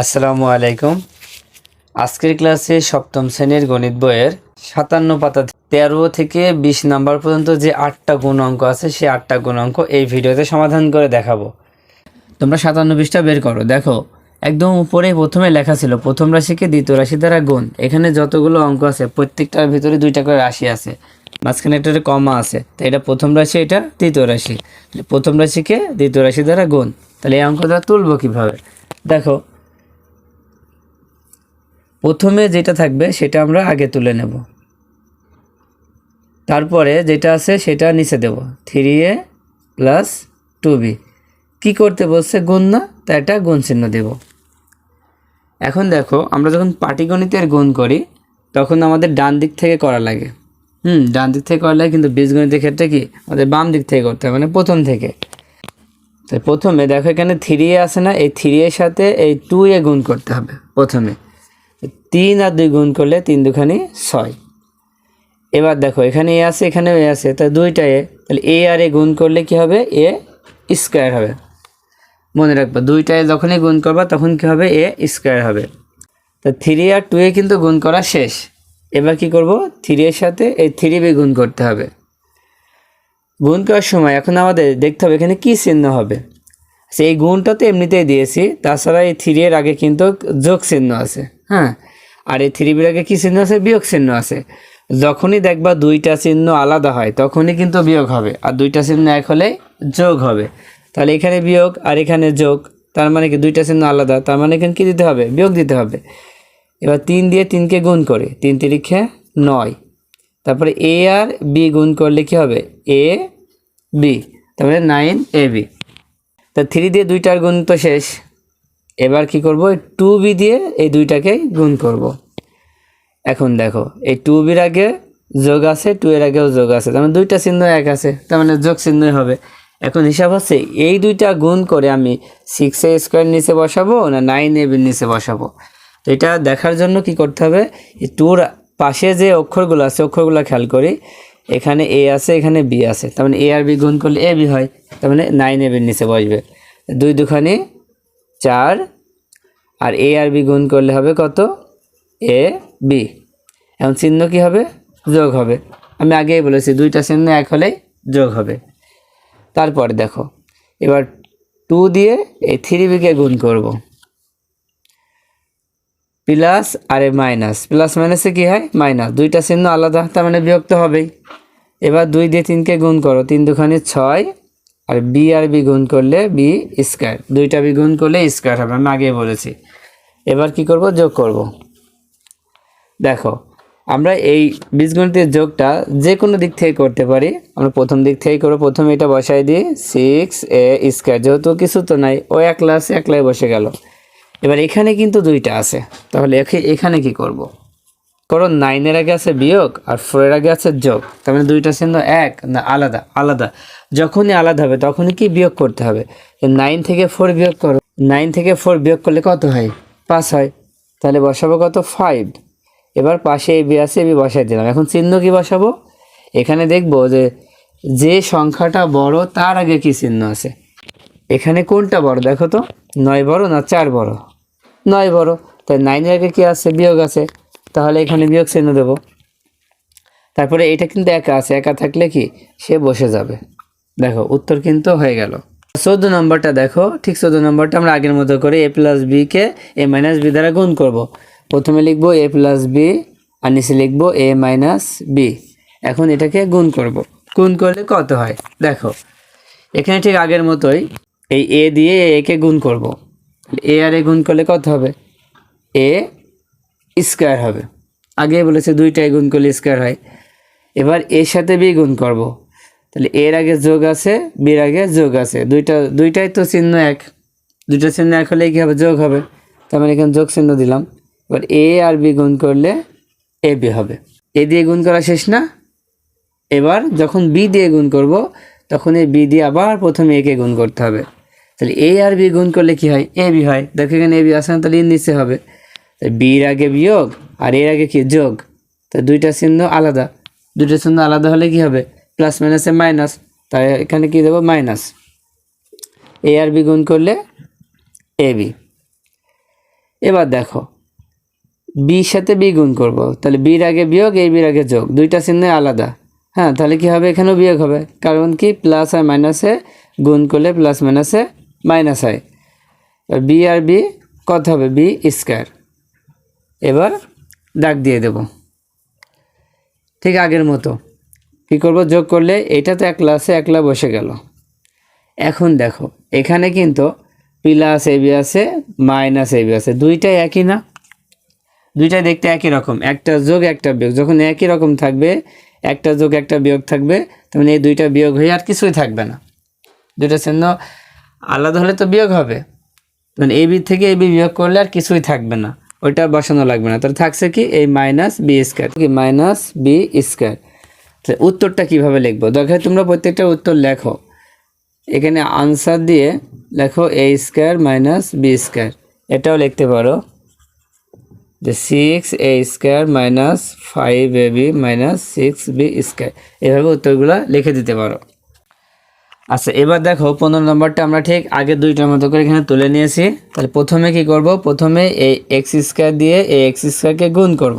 আসসালামু আলাইকুম। আজকের ক্লাসে সপ্তম শ্রেণির গণিত বইয়ের সাতান্ন পাতা তেরো থেকে বিশ নাম্বার পর্যন্ত যে আটটা গুণ অঙ্ক আছে, সেই আটটা গুণ অঙ্ক এই ভিডিওতে সমাধান করে দেখাবো। তোমরা সাতান্ন বিশটা বের করো। দেখো, একদম উপরে প্রথমে লেখা ছিল, প্রথম রাশিকে দ্বিতীয় রাশি দ্বারা গুণ। এখানে যতগুলো অঙ্ক আছে, প্রত্যেকটার ভিতরে দুইটা করে রাশি আছে। মাঝখানে একটা কমা আছে। তো এটা প্রথম রাশি, এটা দ্বিতীয় রাশি। প্রথম রাশিকে দ্বিতীয় রাশি দ্বারা গুণ। তাহলে এই অঙ্কটা তুলবো কীভাবে? দেখো প্রথমে যেটা থাকবে সেটা আমরা আগে তুলে নেব। তারপরে যেটা আছে সেটা নিচে দেব। Three a plus two b কী করতে বলছে? গুণ না তা একটা গুণ চিহ্ন দেব। এখন দেখো, আমরা যখন পাটিগণিতের গুণ করি, তখন আমাদের ডান দিক থেকে করা লাগে। হুম, ডান দিক থেকে করা লাগে, কিন্তু বীজগণিতের ক্ষেত্রে কি? আমাদের বাম দিক থেকে করতে হবে মানে প্রথম থেকে। তাই প্রথমে দেখো এখানে থ্রি এ আছে না, এই থ্রি এর সাথে এই টু এ গুণ করতে হবে প্রথমে। তিন আর দুই গুণ করলে তিন দুখানি ছয়। এবার দেখো এখানে এ আছে এখানে এ আছে তা দুইটা এ তাহলে এ আর এ গুণ করলে কি হবে? এ স্কোয়ার হবে। মনে রাখবা দুইটা এ যখনই গুণ করবা তখন কি হবে? এ স্কোয়ার হবে। তা থ্রি আর টু এ কিন্তু গুণ করা শেষ। এবার কি করব? থ্রি এর সাথে এই থ্রি বি গুণ করতে হবে। গুণ করার সময় এখন আমাদের দেখতে হবে এখানে কি চিহ্ন হবে। আচ্ছা, এই গুণটা তো এমনিতেই দিয়েছি তাছাড়া এই থ্রি এর আগে কিন্তু যোগ চিহ্ন আছে। হ্যাঁ? আর এই থ্রি বির আগে কী চিহ্ন আছে? বিয়োগ চিহ্ন আছে। যখনই দেখবা দুইটা চিহ্ন আলাদা হয়, তখনই কিন্তু বিয়োগ হবে। আর দুইটা চিহ্ন এক হলে যোগ হবে। তাহলে এখানে বিয়োগ আর এখানে যোগ, তার মানে কি দুইটা চিহ্ন আলাদা? তার মানে এখানে কী দিতে হবে? বিয়োগ দিতে হবে। এবার তিন দিয়ে তিনকে গুণ করে, তিন তিরিখে নয়। তারপরে এ আর বি গুণ করলে কি হবে? A, b. তারপরে নাইন এ বি। তা থ্রি দিয়ে দুইটার গুণ তো শেষ। এবার কি করব? টু বি দিয়ে এই দুইটাকে গুণ করব। এখন দেখো, এই টু বির আগে যোগ আছে টু এর আগেও যোগ আছে, তার মানে দুইটা চিহ্ন এক আছে, তার মানে যোগ চিহ্নই হবে। এখন হিসাব হচ্ছে, এই দুইটা গুণ করে আমি সিক্স এ স্কোয়ার নিচে বসাবো না নাইন এ বির নিচে বসাবো? তো এটা দেখার জন্য কি করতে হবে? টুর পাশে যে অক্ষরগুলো আছে, অক্ষরগুলো খেয়াল করি। এখানে এ আছে, এখানে বি আছে, তার মানে এ আর বি গুণ করলে এ বি হয়, তার মানে নাইন এ বির নিচে বসবে। দুই দুখানি চার আর এ আর বি গুণ করলে হবে কত? A, b. এখন চিহ্ন কি হবে? যোগ হবে। আমি আগেই বলেছি, দুইটা চিহ্ন এক হলেই যোগ হবে। তারপরে দেখো, এবার টু দিয়ে এই থ্রি বিকে গুণ করব। প্লাস আর এ মাইনাস প্লাস মাইনাসে কী হয়? মাইনাস দুইটা চিহ্ন আলাদা, তার মানে বিভক্ত হবেই। এবার দুই দিয়ে তিনকে গুণ করো। তিন দুখানি ছয় আর বি আর বি গুণ করলে বি স্কোয়ার দুইটা বি গুণ করলে স্কোয়ার হবে, আমি আগে বলেছি। এবার কি করব? যোগ করব। দেখো, আমরা এই বীজগণিতের যোগটা যে কোনো দিক থেকে করতে পারি। আমরা প্রথম দিক থেকেই করব, প্রথমে এটা বসাই দিই। সিক্স এ স্কোয়ার যেহেতু কিছু তো নাই, ও একলা আছে, একলাই বসে গেল। এবার এখানে কিন্তু দুইটা আছে। তাহলে এখে- এখানে কি করব। কারণ নাইনের আগে আছে বিয়োগ, আর ফোরের আগে আছে যোগ। তার মানে দুইটা চিহ্ন এক, না আলাদা আলাদা। যখনই আলাদা হবে, তখনই কি বিয়োগ করতে হবে? নাইন থেকে ফোর বিয়োগ করো। নাইন থেকে ফোর বিয়োগ করলে কত হয়? পাঁচ হয়। তাহলে বসাবো কত? ফাইভ এবার পাশে এ বি আছে এবি বসাই দিলাম। এখন চিহ্ন কি বসাবো? এখানে দেখব যে যে সংখ্যাটা বড়, তার আগে কি চিহ্ন আছে? এখানে কোনটা বড়? দেখো তো। নয় বড় না চার বড়? নয় বড়। তাই নাইনের আগে কি আছে? বিয়োগ আছে। তাহলে এখানে বিয়োগ চিহ্ন দেবো। তারপরে এটা কিন্তু একা আছে। একা থাকলে কি? সে বসে যাবে। দেখো, উত্তর কিন্তু হয়ে গেল। চোদ্দ নম্বরটা দেখো, ঠিক চোদ্দ নম্বরটা আমরা আগের মতো করে এ প্লাস বিকে এ মাইনাস বি দ্বারা গুণ করব। প্রথমে লিখব এ প্লাস বি আর নিচে লিখব এ মাইনাস বি। এখন এটাকে গুণ করব। গুণ করলে কত হয়? দেখো, এখানে ঠিক আগের মতোই এই এ দিয়ে একে গুণ করব। এ আর এ গুণ করলে কত হবে? এ স্কোয়ার হবে। আগে বলেছে দুইটাই গুণ করলে স্কোয়ার হয়। এবার এর সাথে বি গুণ করব। তাহলে এর আগে যোগ আছে, বির আগে যোগ আছে। দুইটা, দুইটাই তো চিহ্ন এক। দুইটা চিহ্ন এক হলে কী হবে? যোগ হবে। তার মানে এখানে যোগ চিহ্ন দিলাম। এবার এ আর বি গুণ করলে এ বি হবে। এ দিয়ে গুণ করা শেষ না? এবার যখন বি দিয়ে গুণ করব, তখন এই বি দিয়ে আবার প্রথমে একে গুণ করতে হবে। তাহলে এ আর বি গুণ করলে কি হয়? এ বি হয়। দেখো এখানে এ বি আসে না, তাহলে নিচে হবে। বির আগে বিয়োগ আর এর আগে কি? যোগ। তা দুইটা চিহ্ন আলাদা। দুইটা চিহ্ন আলাদা হলে কি হবে? প্লাস মাইনাসে মাইনাস তাই এখানে কি দেবো? মাইনাস এ আর বি গুণ করলে এ বি এবার দেখো বির সাথে বি গুণ করব। তাহলে বির আগে বিয়োগ এই বির আগে যোগ। দুইটা চিহ্ন আলাদা। হ্যাঁ তাহলে কি হবে? এখানেও বিয়োগ হবে। কারণ কি? প্লাস আর মাইনাসে গুণ করলে প্লাস মাইনাসে মাইনাস হয়। বি আর বি কত হবে? বি স্কোয়ার এবার দাগ দিয়ে দেব। ঠিক আগের মতো। কী করব? যোগ করলে এটা তো একলা আছে, একলা বসে গেল। এখন দেখো, এখানে কিন্তু প্লাস এবি আছে মাইনাস এবি আছে। দুইটাই একই না? দুইটা দেখতে একই রকম। একটা যোগ, একটা বিয়োগ। যখন একই রকম থাকবে, একটা যোগ, একটা বিয়োগ থাকবে, তখন এই দুইটা বিয়োগ হয়ে আর কিছুই থাকবে না। দুইটা চিহ্ন আলাদা হলে তো বিয়োগ হবে। তখন এ বি থেকে এ বি বিয়োগ করলে আর কিছুই থাকবে না। ওইটা বসানো লাগবে না। তাহলে থাকছে কি? এই মাইনাস বি স্কোয়ার কি? মাইনাস বি স্কোয়ার উত্তরটা কীভাবে লিখব? দরকার তোমরা প্রত্যেকটা উত্তর লেখো। এখানে আনসার দিয়ে লেখো A square minus B square এটাও লিখতে পারো। যে six A square minus five A B minus six B square এভাবে উত্তরগুলো লিখে দিতে পারো। আচ্ছা এবার দেখো, পনেরো নম্বরটা আমরা ঠিক আগে দুইটার মতো করে এখানে তুলে নিয়েছি। তাহলে প্রথমে কি করব? প্রথমে এই এক্স স্কোয়ার দিয়ে এই এক্স স্কোয়ারকে গুণ করব।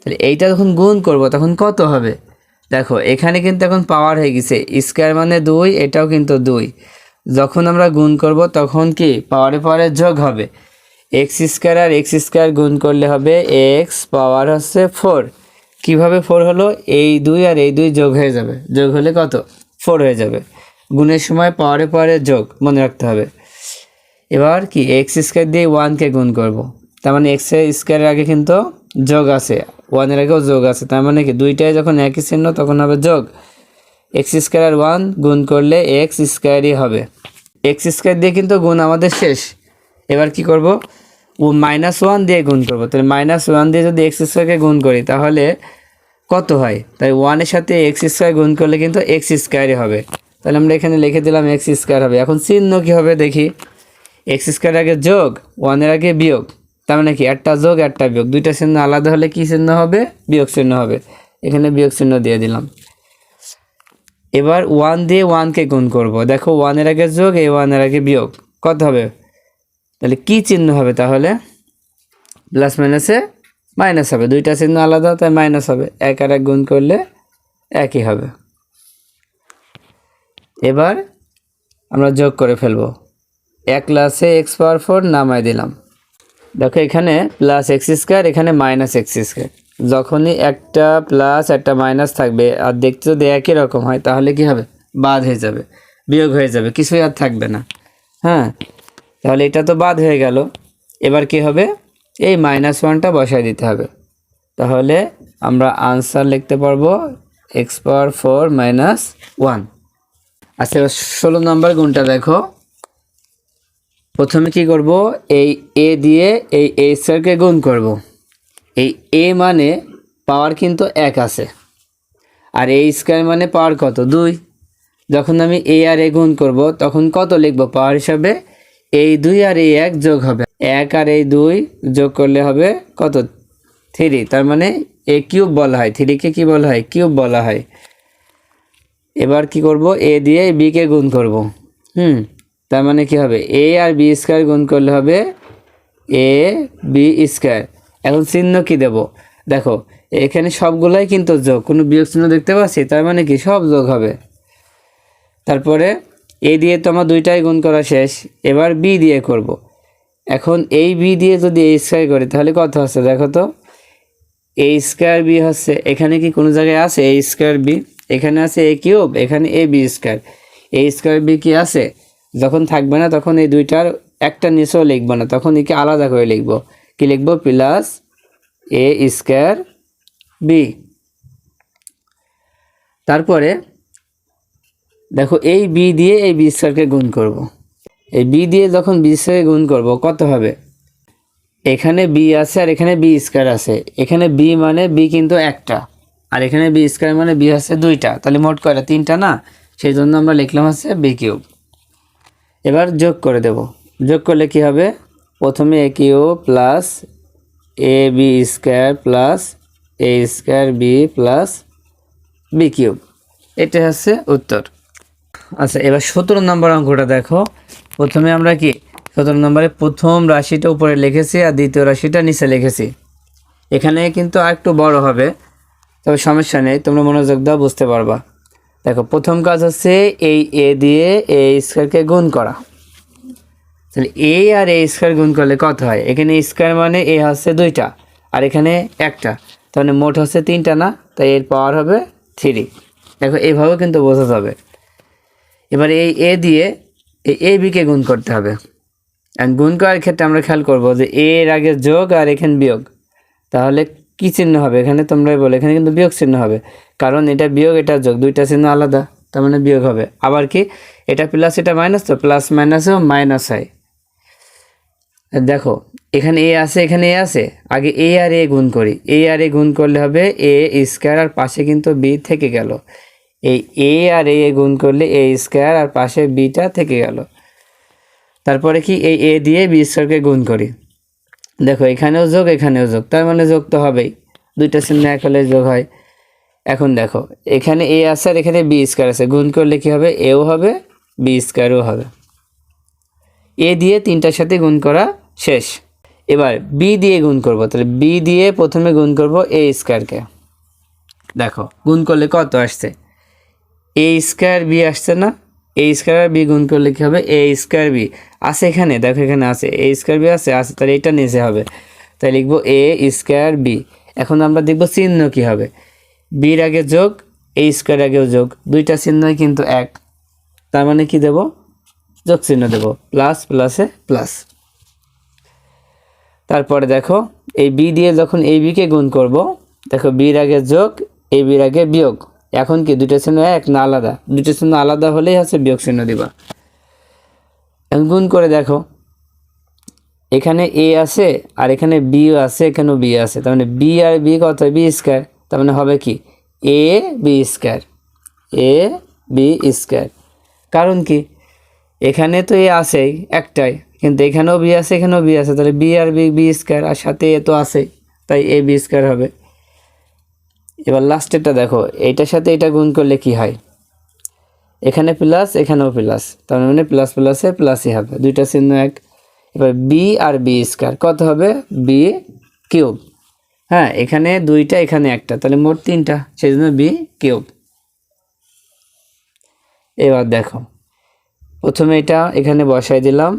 তাহলে এইটা যখন গুণ করব, তখন কত হবে? দেখো, এখানে কিন্তু এখন পাওয়ার হয়ে গেছে। স্কোয়ার মানে দুই, এটাও কিন্তু দুই। যখন আমরা গুণ করব, তখন কি? পাওয়ারে পাওয়ারে যোগ হবে। এক্স স্কোয়ার আর এক্স স্কোয়ার গুণ করলে হবে এক্স পাওয়ার হচ্ছে ফোর কীভাবে ফোর হলো? এই দুই আর এই দুই যোগ হয়ে যাবে। যোগ হলে কত? ফোর হয়ে যাবে। গুণের সময় পাওয়ারে পাওয়ারে যোগ মনে রাখতে হবে। এবার কি? এক্স স্কোয়ার দিয়ে ওয়ানকে গুণ করব। তার মানে এক্স স্কোয়ারের আগে কিন্তু যোগ আছে। ওয়ানের আগেও যোগ আছে। তার মানে কি? দুইটাই যখন একই চিহ্ন, তখন হবে যোগ। এক্স স্কোয়ার আর ওয়ান গুণ করলে এক্স স্কোয়ারই হবে। এক্স স্কোয়ার দিয়ে কিন্তু গুণ আমাদের শেষ। এবার কি করব? ও মাইনাস ওয়ান দিয়ে গুণ করব। তাহলে মাইনাস ওয়ান দিয়ে যদি এক্স স্কোয়ারকে গুণ করি, তাহলে কত হয়? তাই ওয়ানের সাথে এক্স স্কোয়ার গুণ করলে কিন্তু এক্স স্কোয়ারই হবে। তাহলে আমরা এখানে লিখে দিলাম এক্স স্কোয়ার হবে। এখন চিহ্ন কী হবে দেখি? এক্স স্কোয়ার আগে যোগ ওয়ানের আগে বিয়োগ। তার মানে কি? একটা যোগ, একটা বিয়োগ। দুইটা চিহ্ন আলাদা হলে কি চিহ্ন হবে? বিয়োগ চিহ্ন হবে। এখানে বিয়োগ চিহ্ন দিয়ে দিলাম। এবার ওয়ান দিয়ে ওয়ানকে গুণ করব। দেখো ওয়ানের আগে যোগ, এই ওয়ানের আগে বিয়োগ। কত হবে? তাহলে কি চিহ্ন হবে তাহলে? প্লাস মাইনাসে মাইনাস হবে। দুইটা চিহ্ন আলাদা, তাই মাইনাস হবে। এক আর এক গুণ করলে একই হবে। এবার আমরা যোগ করে ফেলব। এক ক্লাসে এক্স পাওয়ার ফোর নামাই দিলাম। দেখো এখানে প্লাস এক্স স্কোয়ার এখানে মাইনাস এক্স স্কোয়ার যখনই একটা প্লাস একটা মাইনাস থাকবে, আর দেখতে যদি একই রকম হয়, তাহলে কি হবে? বাদ হয়ে যাবে, বিয়োগ হয়ে যাবে, কিছুই আর থাকবে না। হ্যাঁ? তাহলে এটা তো বাদ হয়ে গেল। এবার কি হবে? এই মাইনাস ওয়ানটা বসায় দিতে হবে। তাহলে আমরা আনসার লিখতে পারব X power four minus one আচ্ছা ষোলো নম্বর গুণটা দেখো। প্রথমে কি করব? এই এ দিয়ে এই এ স্কোয়ারকে গুণ করব। এই এ মানে পাওয়ার কিন্তু এক আছে। আর এই স্কোয়ার মানে পাওয়ার কত? দুই। যখন আমি এ আর এ গুণ করব, তখন কত লিখব? পাওয়ার হিসাবে এই দুই আর এই এক যোগ হবে। এক আর এই দুই যোগ করলে হবে কত? থ্রি তার মানে এ কিউব বলা হয়। থ্রিকে কি বলা হয়? কিউব বলা হয়। এবার কি করব? এ দিয়ে বিকে গুণ করব। হুম। তার মানে কি হবে? এ আর বি স্কোয়ার গুণ করলে হবে এ বি স্কোয়ার এখন চিহ্ন কি দেব? দেখো, এখানে সবগুলাই কিন্তু যোগ। কোনো বিয়োগ চিহ্ন দেখতে পাচ্ছি? তার মানে কি? সব যোগ হবে। তারপরে এ দিয়ে তো আমার দুইটাই গুণ করা শেষ। এবার বি দিয়ে করব। এখন এই বি দিয়ে যদি এ স্কোয়ার করি, তাহলে কত হচ্ছে? দেখো তো এ স্কোয়ার বি হচ্ছে, এখানে কি কোনো জায়গায় আছে? এ স্কোয়ার বি এখানে আছে এ কিউব এখানে A B square A square B কি আছে? যখন থাকবে না, তখন এই দুইটার একটা নিচেও লিখব না, তখন একে আলাদা করে লিখব। কি লিখব? Plus A square B. তারপরে দেখো, এই বি দিয়ে এই বি স্কোয়ারকে গুণ করব। এই বি দিয়ে যখন বি স্কোয়ারকে গুণ করব, কত হবে? এখানে বি আছে আর এখানে বি স্কোয়ার আছে। এখানে বি মানে বি কিন্তু একটা, আর এখানে বি স্কোয়ার মানে বি আছে দুইটা। তাহলে মোট কয়টা? তিনটা না? সেই জন্য আমরা লিখলাম হচ্ছে বি কিউব। এবার যোগ করে দেব। যোগ করলে কি হবে? প্রথমে A cube plus A B square plus A square B plus B cube. এটা হচ্ছে উত্তর। আচ্ছা এবার সতেরো নম্বর অঙ্কটা দেখো। প্রথমে আমরা কি? সতেরো নম্বরে প্রথম রাশিটা উপরে লিখেছি আর দ্বিতীয় রাশিটা নিচে লিখেছি। এখানে কিন্তু আর একটু বড় হবে, তবে সমস্যা নেই, তোমরা মনোযোগ দাও, বুঝতে পারবা। দেখো, প্রথম কাজ হচ্ছে এই এ দিয়ে এ স্কোয়ারকে গুণ করা। তাহলে এ আর এ স্কোয়ার গুণ করলে কত হয়? এখানে স্কোয়ার মানে এ হচ্ছে দুইটা, আর এখানে একটা। তাহলে মোট হচ্ছে তিনটা না? তাই এর পাওয়ার হবে থ্রি দেখো এইভাবে কিন্তু বোঝাতে হবে এবার এই এ দিয়ে এই এ বিকে গুণ করতে হবে। গুণ করার ক্ষেত্রে আমরা খেয়াল করব যে এর আগে যোগ আর এখানে বিয়োগ। তাহলে কি চিহ্ন হবে? এখানে তোমরাই বলো, এখানে কিন্তু বিয়োগ চিহ্ন হবে। কারণ এটা বিয়োগ, এটা যোগ, দুইটা চিহ্ন আলাদা, তার মানে বিয়োগ হবে। আবার কি? এটা প্লাস এটা মাইনাস তো প্লাস মাইনাসেও মাইনাস হয়। দেখো, এখানে এ আছে, এখানে এ আছে। আগে এ আর এ গুণ করি। এ আর এ গুণ করলে হবে এ স্কোয়ার আর পাশে কিন্তু বি থেকে গেল। এই এ আর এ গুণ করলে এ স্কোয়ার আর পাশে বিটা থেকে গেল। তারপরে কি? এই এ দিয়ে বি স্কোয়ারকে গুণ করি। দেখো, এখানেও যোগ এখানেও যোগ। তার মানে যোগ তো হবেই। দুইটা চিহ্ন এক হলে যোগ হয়। এখন দেখো, এখানে এ আছে আর এখানে বি স্কোয়ার আছে। গুণ করলে কি হবে? এও হবে বি স্কোয়ারও হবে। এ দিয়ে তিনটার সাথে গুণ করা শেষ। এবার বি দিয়ে গুণ করব। তাহলে বি দিয়ে প্রথমে গুণ করব এ স্কোয়ারকে দেখো, গুণ করলে কত আসছে? এ স্কোয়ার বি আসছে না। এ স্কোয়ার বি গুণ করলে কী হবে? এ স্কোয়ার বি আছে এখানে, দেখো এখানে আছে এ স্কোয়ার বি আছে আছে, তাহলে এটা নিচে হবে। তাই লিখব এ স্কোয়ার বি এখন আমরা দেখব চিহ্ন কী হবে। বির আগে যোগ এ স্কোয়ার আগেও যোগ, দুইটা চিহ্নই কিন্তু এক। তার মানে কি দেব? যোগ চিহ্ন দেব প্লাস প্লাসে প্লাস তারপরে দেখো, এই বি দিয়ে যখন এই বিকে গুণ করব, দেখো বির আগে যোগ এ বির আগে বিয়োগ। এখন কি দুটো চিহ্ন এক না আলাদা? দুটো চিহ্ন আলাদা হলেই হচ্ছে বিয়োগ চিহ্ন দিবা। গুণ করে দেখো। এখানে এ আছে আর এখানে বিও আছে, এখানেও বি আছে। তার মানে বি আর বি কত? বি স্কোয়ার তার মানে হবে কি? A B square A B square কারণ কি? এখানে তো এ আছেই একটাই, কিন্তু এখানেও বি আছে, এখানেও বি আছে। তাহলে বি আর বি বি স্কোয়ার আর সাথে এ তো আছে তাই এ বি স্কোয়ার হবে। এবার লাস্টেরটা দেখো। এইটার সাথে এটা গুণ করলে কি হয়? এখানে প্লাস এখানেও প্লাস তার মানে প্লাস প্লাসে প্লাসই হবে। দুইটা চিহ্ন এক। এবার বি আর বি স্কোয়ার কত হবে? বি কিউব হ্যাঁ এখানে দুইটা, এখানে একটা। তাহলে মোট তিনটা। সেই জন্য বি কিউব এবার দেখো। প্রথমে এটা এখানে বসাই দিলাম।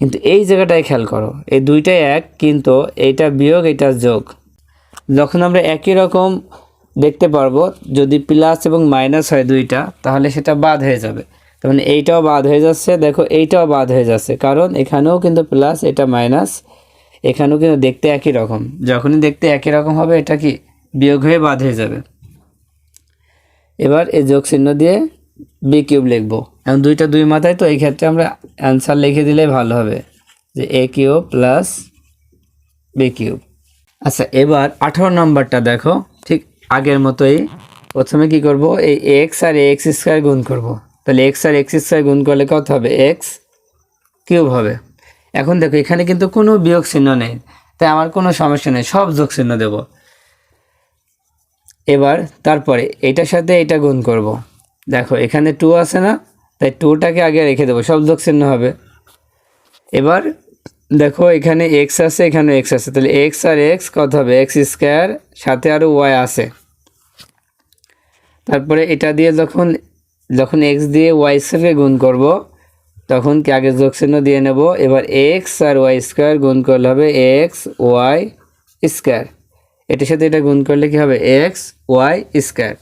কিন্তু এই জায়গাটায় খেয়াল করো, এই দুইটাই এক, কিন্তু এইটা বিয়োগ এটা যোগ। যখন আমরা একই রকম দেখতে পারব, যদি প্লাস এবং মাইনাস হয় দুইটা, তাহলে সেটা বাদ হয়ে যাবে। তার মানে এইটাও বাদ হয়ে যাচ্ছে, দেখো এইটাও বাদ হয়ে যাচ্ছে। কারণ এখানেও কিন্তু প্লাস এটা মাইনাস এখানেও কিন্তু দেখতে একই রকম। যখনই দেখতে একই রকম হবে, এটা কি বিয়োগ হয়ে বাদ হয়ে যাবে। এবার এই যোগ চিহ্ন দিয়ে বি কিউব লিখব। এখন দুইটা দুই মাথায়, তো এই ক্ষেত্রে আমরা অ্যান্সার লিখে দিলে ভালো হবে। যে A cube plus B cube আচ্ছা এবার আঠারো নম্বরটা দেখো। আগের মতোই প্রথমে কি করব? এই এক্স আর এক্স স্কোয়ার গুণ করব। তাহলে এক্স আর এক্স স্কোয়ার গুণ করলে কত হবে? এক্স কিউব হবে। এখন দেখো, এখানে কিন্তু কোনো বিয়োগ চিহ্ন নেই। তাই আমার কোনো সমস্যা নেই, সব যোগ চিহ্ন দেব। এবার তারপরে এটার সাথে এটা গুণ করব। দেখো, এখানে টু আছে না? তাই টুটাকে আগে রেখে দেবো, সব যোগ চিহ্ন হবে। এবার দেখো, এখানে এক্স আছে, এখানে এক্স আছে। তাহলে এক্স আর এক্স কত হবে? এক্স স্কোয়ার সাথে আরও ওয়াই আছে। তারপরে এটা দিয়ে যখন যখন এক্স দিয়ে ওয়াই স্কোয়ারকে গুণ করব, তখন কি আগে যোগ দিয়ে নেব? এবার এক্স আর ওয়াই স্কোয়ার গুণ করলে হবে এক্স ওয়াই স্কোয়ার এটার সাথে এটা গুণ করলে কি হবে? এক্স ওয়াই স্কোয়ার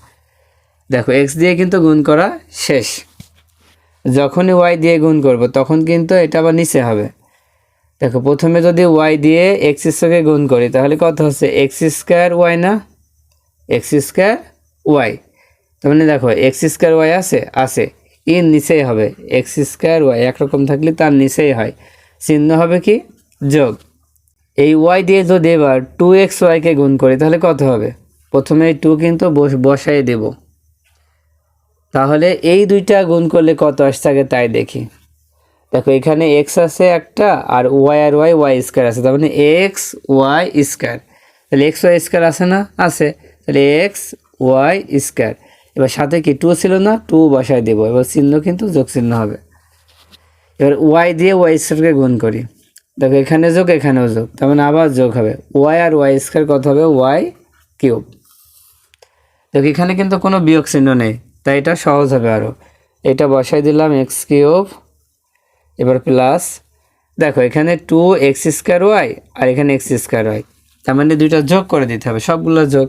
দেখো এক্স দিয়ে কিন্তু গুণ করা শেষ। যখনই ওয়াই দিয়ে গুণ করব, তখন কিন্তু এটা আবার নিচে হবে। দেখো, প্রথমে যদি ওয়াই দিয়ে এক্স স্কোয়ারকে গুণ করি, তাহলে কত হচ্ছে? এক্স স্কোয়ার ওয়াই না? এক্স স্কোয়ার ওয়াই তার মানে দেখো এক্স স্কোয়ার ওয়াই আছে? আছে। এর নিচেই হবে। এক্স স্কোয়ার ওয়াই একরকম থাকলে তার নিচেই হয়। চিহ্ন হবে কি? যোগ। এই ওয়াই দিয়ে যদি এবার টু এক্স ওয়াইকে গুণ করি, তাহলে কত হবে? প্রথমে এই টু কিন্তু বস- বসাই দেব। তাহলে এই দুইটা গুণ করলে কত আসছে? আগে তাই দেখি। দেখো, এখানে এক্স আছে একটা আর ওয়াই আর ওয়াই ওয়াই স্কোয়ার আছে। তার মানে এক্স ওয়াই স্কোয়ার তাহলে এক্স ওয়াই স্কোয়ার আছে না? আছে। তাহলে এক্স ওয়াই স্কোয়ার এবার সাথে কি টু ছিল না? টু বসায় দেবো। এবার চিহ্ন কিন্তু যোগ চিহ্ন হবে। এবার ওয়াই দিয়ে ওয়াই স্কোয়ারকে গুণ করি। দেখো, এখানে যোগ, এখানেও যোগ। তার মানে আবার যোগ হবে। ওয়াই আর ওয়াই স্কোয়ার কত হবে? ওয়াই কিউব দেখো, এখানে কিন্তু কোনো বিয়োগ চিহ্ন নেই। তাই এটা সহজ হবে আরও এটা বসাই দিলাম এক্স কিউব এবার প্লাস দেখো এখানে টু এক্স স্কোয়ার ওয়াই আর এখানে এক্স স্কোয়ার ওয়াই তার মানে দুইটা যোগ করে দিতে হবে, সবগুলো যোগ।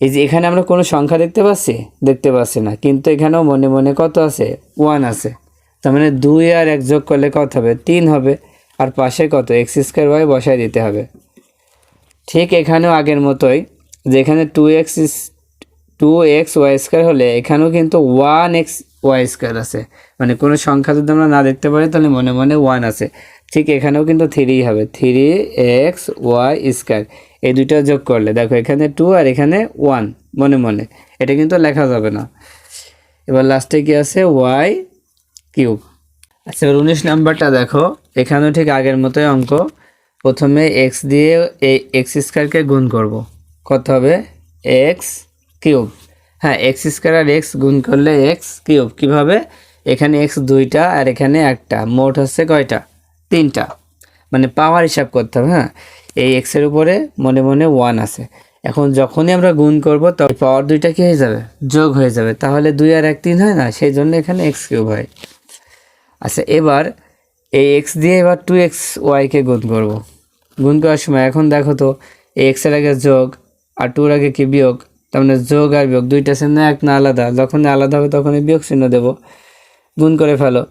এই যে এখানে আমরা কোনো সংখ্যা দেখতে পাচ্ছি? দেখতে পাচ্ছি না, কিন্তু এখানেও মনে মনে কত আছে? ওয়ান আছে। তার মানে দুই আর এক যোগ করলে কত হবে? তিন হবে। আর পাশে কত? এক্স স্কোয়ার ওয়াই বসায় দিতে হবে। ঠিক এখানেও আগের মতোই, যে এখানে two X two X Y square হলে এখানেও কিন্তু ওয়ান এক্স ওয়াই স্কোয়ার আছে। মানে কোনো সংখ্যা যদি আমরা না দেখতে পারি, তাহলে মনে মনে ওয়ান আছে। ঠিক এখানেও কিন্তু থ্রি হবে। Three X Y square. এই দুইটা যোগ করলে, দেখো এখানে টু আর এখানে ওয়ান মনে মনে। এটা কিন্তু লেখা যাবে না। এবার লাস্টে কি আছে? Y cube. আচ্ছা এবার উনিশ নাম্বারটা দেখো। এখানেও ঠিক আগের মতোই অঙ্ক। প্রথমে এক্স দিয়ে এই এক্স স্কোয়ারকে গুণ করব। কত হবে? X cube. হ্যাঁ এক্স স্কোয়ার আর এক্স গুণ করলে এক্স কিউব কীভাবে? এখানে এক্স দুইটা আর এখানে একটা, মোট হচ্ছে কয়টা? তিনটা। মানে পাওয়ার হিসাব করতে হবে হ্যাঁ? এই এক্সের উপরে মনে মনে ওয়ান আছে। এখন যখনই আমরা গুণ করব, তখন পাওয়ার দুইটা কি হয়ে যাবে? যোগ হয়ে যাবে। তাহলে দুই আর এক তিন হয় না? সেই জন্য এখানে এক্স কিউব হয়। আচ্ছা এবার এই এক্স দিয়ে এবার টু এক্স ওয়াইকে গুণ করব। গুণ করার সময় এখন দেখো তো এক্সের আগে যোগ আর টুর আগে কি বিয়োগ? তার মানে যোগ আর বিয়োগ, দুইটা চিহ্ন এক না আলাদা। যখন আলাদা হবে তখনই বিয়োগ চিহ্ন দেবো। গুণ করে ফেলো।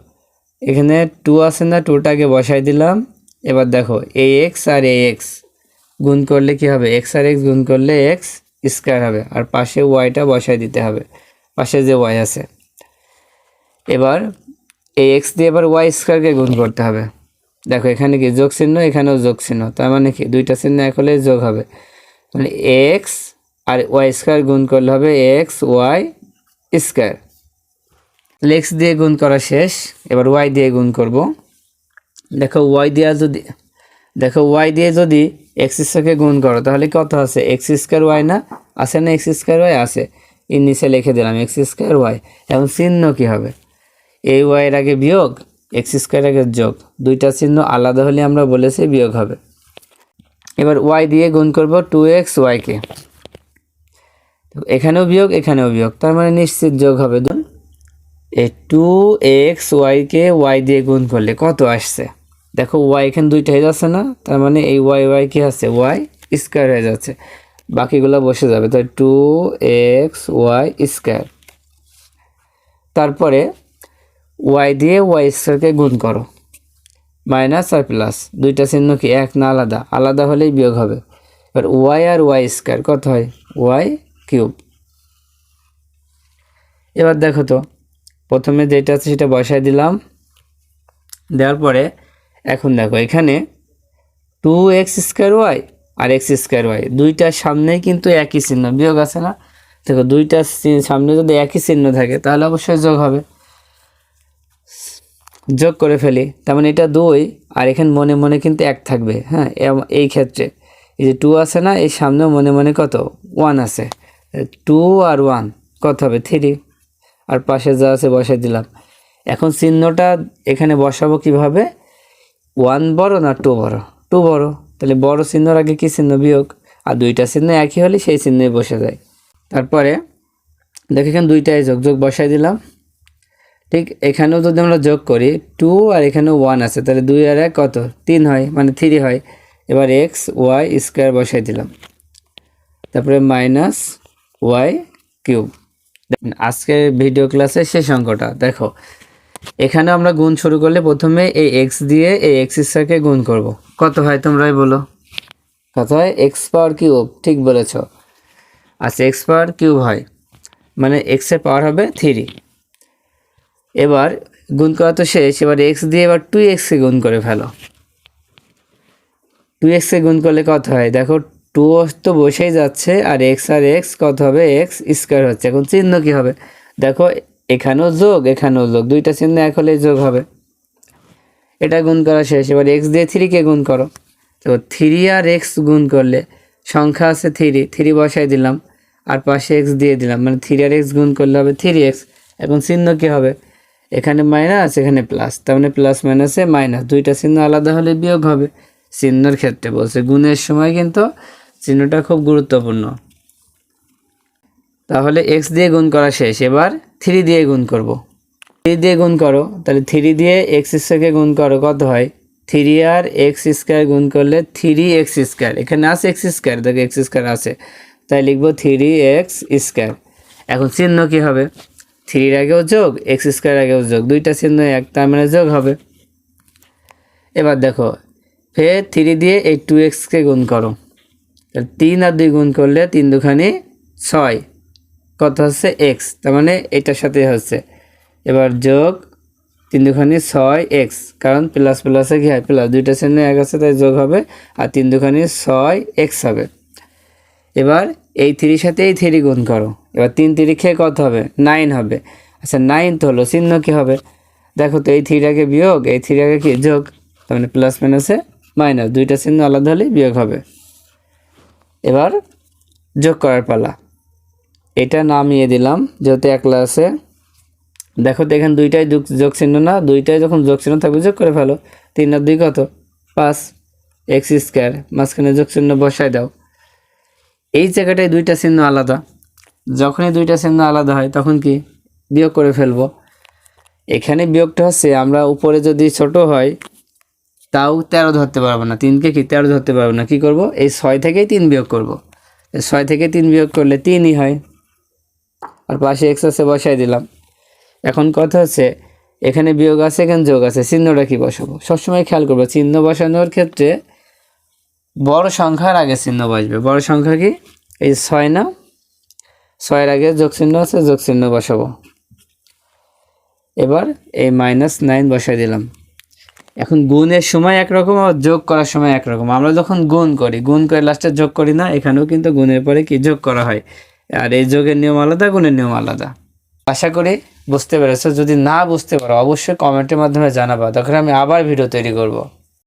এখানে টু আছে না টুটাকে বসাই দিলাম। এবার দেখো এ এক্স আর এ এক্স গুণ করলে কি হবে? এক্স আর এক্স গুণ করলে এক্স স্কোয়ার হবে। আর পাশে ওয়াইটা বসাই দিতে হবে। পাশে যে ওয়াই আছে। এবার এই এক্স দিয়ে এবার ওয়াই স্কোয়ারকে গুণ করতে হবে। দেখো, এখানে কি যোগ চিহ্ন, এখানেও যোগ চিহ্ন। তার মানে কি? দুইটা চিহ্ন এক হলে যোগ হবে। মানে এক্স আর ওয়াই স্কোয়ার গুণ করলে হবে এক্স ওয়াই স্কোয়ার এক্স দিয়ে গুণ করা শেষ, এবার ওয়াই দিয়ে গুণ করব। দেখো ওয়াই দিয়ে যদি, দেখো ওয়াই দিয়ে যদি এক্স স্কোয়ারকে গুণ করো, তাহলে কত আছে? এক্স স্কোয়ার ওয়াই না? আছে না এক্স স্কোয়ার ওয়াই আছে। এর নিচে লিখে দিলাম এক্স স্কোয়ার ওয়াই এখন চিহ্ন কী হবে? এই ওয়াইয়ের আগে বিয়োগ এক্স স্কোয়ার আগে যোগ। দুইটা চিহ্ন আলাদা হলে আমরা বলেছি বিয়োগ হবে। এবার ওয়াই দিয়ে গুণ করব টু এক্স ওয়াইকে এখানেও বিয়োগ এখানেও বিয়োগ। তার মানে নিশ্চিত যোগ হবে দুন এ টু এক্স ওয়াইকে ওয়াই দিয়ে গুণ করলে কত আসছে? দেখো ওয়াই এখানে দুইটা হয়ে যাচ্ছে না, তার মানে এই ওয়াই ওয়াই কি আছে? ওয়াই স্কোয়ার হয়ে যাচ্ছে। বাকিগুলো বসে যাবে। তাই টু এক্স ওয়াই স্কোয়ার তারপরে ওয়াই দিয়ে ওয়াই স্কোয়ারকে গুণ করো। মাইনাস আর প্লাস দুইটা চিহ্ন কি এক না আলাদা? আলাদা হলেই বিয়োগ হবে। এবার ওয়াই আর ওয়াই স্কোয়ার কত হয়? Y cube. এবার দেখো তো, প্রথমে যেটা আছে সেটা বসাই দিলাম। দেওয়ার পরে এখন দেখো, এখানে টু এক্স স্কোয়ার ওয়াই আর এক্স স্কোয়ার ওয়াই দুইটার সামনেই কিন্তু একই চিহ্ন, বিয়োগ আছে না? দেখো, দুইটা চি- সামনে যদি একই চিহ্ন থাকে, তাহলে অবশ্যই যোগ হবে। যোগ করে ফেলি, তার মানে এটা দুই, আর এখানে মনে মনে কিন্তু এক থাকবে হ্যাঁ? এই ক্ষেত্রে। এই যে টু আছে না, এই সামনেও মনে মনে কত? ওয়ান আছে। টু আর ওয়ান কত হবে? থ্রি আর পাশে যা আছে বসে দিলাম। এখন চিহ্নটা এখানে বসাবো কীভাবে? ওয়ান বড় না টু বড়? টু বড়। তাহলে বড় চিহ্নর আগে কি চিহ্ন বিয়োগ? আর দুইটা চিহ্ন একই হলে সেই চিহ্নই বসে যায়। তারপরে দেখো এখানে দুইটাই যোগ যোগ বসাই দিলাম। ঠিক এখানেও যদি আমরা যোগ করি টু আর এখানেও ওয়ান আছে, তাহলে দুই আর এক কত? তিন হয় মানে থ্রি হয়। এবার এক্স ওয়াই স্কোয়ার বসাই দিলাম। তারপরে মাইনাস ওয়াই কিউব আজকের ভিডিও ক্লাসের শেষ অঙ্কটা, দেখো। এখানে আমরা গুণ শুরু করলে প্রথমে এই এক্স দিয়ে এই এক্স স্কোয়ারকে গুণ করব। কত হয় তোমরাই বলো? কত হয়? এক্স পাওয়ার কিউব ঠিক বলেছ। আচ্ছা এক্স পাওয়ার কিউব হয়। মানে এক্সের পাওয়ার হবে থ্রি এবার গুণ করা তো শেষ, এবার এক্স দিয়ে এবার টু এক্সকে গুণ করে ফেলো। টু এক্সকে গুণ করলে কত হয়? দেখো টু তো বসেই যাচ্ছে, আর এক্স আর এক্স কত হবে? এক্স স্কোয়ার হচ্ছে। এখন চিহ্ন কী হবে? দেখো, এখানেও যোগ এখানেও যোগ। দুইটা চিহ্ন এক হলে যোগ হবে। এটা গুণ করা শেষ। এবার এক্স দিয়ে থ্রিকে গুণ করো। তো থ্রি আর এক্স গুণ করলে সংখ্যা আছে থ্রি থ্রি বসাই দিলাম, আর পাশে এক্স দিয়ে দিলাম। মানে থ্রি আর এক্স গুণ করলে হবে থ্রি এক্স এখন চিহ্ন কী হবে? এখানে মাইনাস এখানে প্লাস তার মানে প্লাস মাইনাসে মাইনাস দুইটা চিহ্ন আলাদা হলে বিয়োগ হবে। চিহ্নর ক্ষেত্রে বলছে। গুণের সময় কিন্তু চিহ্নটা খুব গুরুত্বপূর্ণ। তাহলে এক্স দিয়ে গুণ করা শেষ। এবার থ্রি দিয়ে গুণ করব। থ্রি দিয়ে গুণ করো, তাহলে থ্রি দিয়ে এক্স স্কোয়ারকে গুণ করো, কত হয়? থ্রি আর এক্স স্কোয়ার গুণ করলে থ্রি এক্স স্কোয়ার এখানে আছে এক্স স্কোয়ার দেখো এক্স স্কোয়ার আছে। তাই লিখব থ্রি এক্স স্কোয়ার এখন চিহ্ন কি হবে? থ্রির আগেও যোগ এক্স স্কোয়ার আগেও যোগ। দুইটা চিহ্ন এক, তার মানে যোগ হবে। এবার দেখো, ফের থ্রি দিয়ে এই টু এক্সকে গুণ করো। তাহলে তিন আর দুই গুণ করলে তিন দুখানি ছয়। কত হচ্ছে? এক্স তার মানে এটার সাথে হচ্ছে। এবার যোগ তিন দুখানি ছয় এক্স কারণ প্লাস প্লাসে কি হয়? প্লাস দুইটা চিহ্ন এক আছে, তাই যোগ হবে। আর তিন দুখানি ছয় এক্স হবে। এবার এই থ্রির সাথে এই থ্রি গুণ করো। এবার তিন তিরি খেয়ে কত হবে? নাইন হবে। আচ্ছা নাইন তো হলো। চিহ্ন কী হবে? দেখো তো, এই থ্রিটাকে বিয়োগ, এই থ্রিটাকে কি? যোগ। তার মানে প্লাস মাইনাসে মাইনাস দুইটা চিহ্ন আলাদা হলেই বিয়োগ হবে। এবার যোগ করার পালা। এটা নামিয়ে দিলাম, যেহেতু একলা আছে। দেখো তো এখানে দুইটাই যোগ চিহ্ন না? দুইটাই যখন যোগ চিহ্ন থাকবে, যোগ করে ফেলো। তিন আর দুই কত? পাঁচ। X square. মাঝখানে যোগ চিহ্ন বসায় দাও। এই জায়গাটায় দুইটা চিহ্ন আলাদা। যখনই দুইটা চিহ্ন আলাদা হয়, তখন কি? বিয়োগ করে ফেলব। এখানে বিয়োগটা হচ্ছে, আমরা উপরে যদি ছোট হয় তাও তেরো ধরতে পারব না, তিনকে কি তেরো ধরতে পারব না, কি করব? এই ছয় থেকেই তিন বিয়োগ করব। ছয় থেকে তিন বিয়োগ করলে তিনই হয়। আর পাশে এক্স আছে, বসাই দিলাম। এখন কথা হচ্ছে, এখানে বিয়োগ আছে, এখানে যোগ আছে, চিহ্নটা কি বসাবো? সবসময় খেয়াল করব, চিহ্ন বসানোর ক্ষেত্রে বড় সংখ্যার আগে চিহ্ন বসবে। বড় সংখ্যা কি? এই ছয় না? ছয়ের আগে যোগ চিহ্ন আছে, যোগ চিহ্ন বসাবো। এবার এই মাইনাস নাইন বসাই দিলাম। এখন গুণের সময় একরকম আর যোগ করার সময় একরকম। আমরা যখন গুণ করি, গুণ করে লাস্টে যোগ করি না, এখানেও কিন্তু গুণের পরে কি যোগ করা হয়? আর এই যোগের নিয়ম আলাদা, গুণের নিয়ম আলাদা। আশা করি বুঝতে পেরেছ। যদি না বুঝতে পারো, অবশ্যই কমেন্টের মাধ্যমে জানাবা। তখন আমি আবার ভিডিও তৈরি করব।